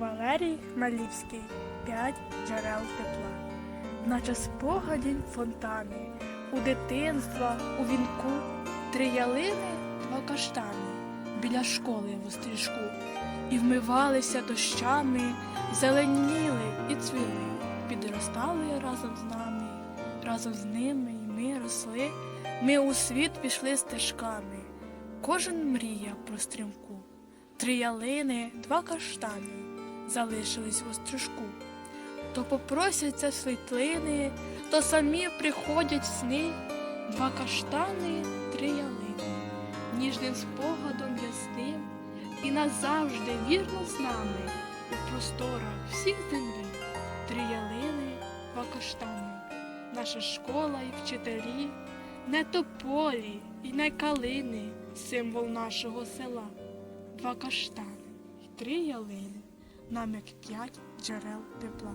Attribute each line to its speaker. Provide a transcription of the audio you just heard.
Speaker 1: Валерій Малівський П'ять джерел тепла. Наче спогадінь фонтани, у дитинства, у вінку, три ялини, два каштани біля школи в острішку. І вмивалися дощами, зеленіли і цвіли, підростали разом з нами, разом з ними і ми росли. Ми у світ пішли стежками, кожен мріяв про стрімку. Три ялини, два каштани залишились в острижку. То попросяться світлини, то самі приходять сни, два каштани, три ялини, ніжним спогадом ясним, і назавжди вірно з нами у просторах всіх землі. Три ялини, два каштани, наша школа і вчителі, не тополі і не калини, символ нашого села, два каштани і три ялини, нам як п'ять джерел тепла.